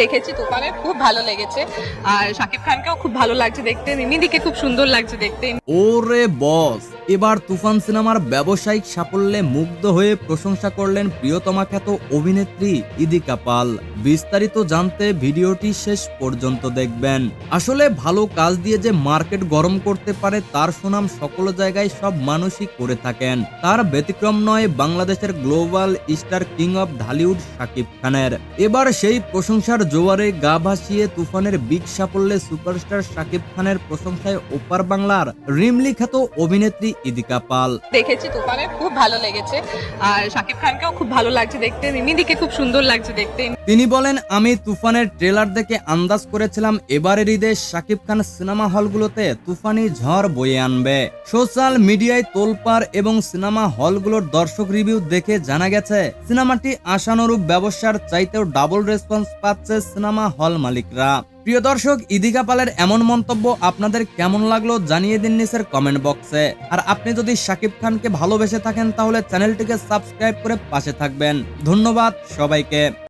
দেখেছি তুফানের, খুব ভালো লেগেছে। আর শাকিব খানকেও খুব ভালো লাগছে দেখতে মিমিদিকে খুব সুন্দর লাগছে দেখতে। ওরে বস। এবার তুফান সিনেমার ব্যবসায়িক সাফল্যে মুগ্ধ হয়ে প্রশংসা করলেন প্রিয়তমা খ্যাত অভিনেত্রী ইদিকা পাল। বিস্তারিত জানতে ভিডিওটি শেষ পর্যন্ত দেখবেন। আসলে ভালো কাজ দিয়ে যে মার্কেট গরম করতে পারে তার সুনাম সকল জায়গায় সব মানুষই করে থাকেন। তার ব্যতিক্রম নয় বাংলাদেশের global star king of Dhallywood Shakib খানের। এবার সেই প্রশংসার জোয়ারে গা ভাসিয়ে তুফানের বিগ সাফল্যে সুপারস্টার শাকিব খানের প্রশংসায় ওপার বাংলার রিমলি খ্যাত অভিনেত্রী ইদিকা পাল। দেখেছি তুফানের খুব ভালো লেগেছে। আর শাকিব খানকেও খুব ভালো লাগছে দেখতে মিমিদিকে খুব সুন্দর লাগছে দেখতে। তিনি বলেন আমি তুফানের ট্রেলার দেখে আন্দাজ করেছিলাম এবারের ঈদে শাকিব খান সিনেমা হলগুলোতে তুফানি ঝড় বয়ে আনবে। সোশ্যাল মিডিয়ায় তোলপাড় এবং সিনেমা হলগুলোর দর্শক রিভিউ দেখে জানা গেছে সিনেমাটি আশানুরূপ ব্যবসার চাইতেও ডাবল রেসপন্স পাচ্ছে সিনেমা হল মালিকরা। প্রিয় দর্শক, ইদিকা পালের এমন মন্তব্য আপনাদের কেমন লাগল জানিয়ে দিন নিচের কমেন্ট বক্সে আর আপনি যদি শাকিব খানকে ভালোবেসে থাকেন, তাহলে চ্যানেলটিকে সাবস্ক্রাইব করে পাশে থাকবেন। ধন্যবাদ সবাইকে।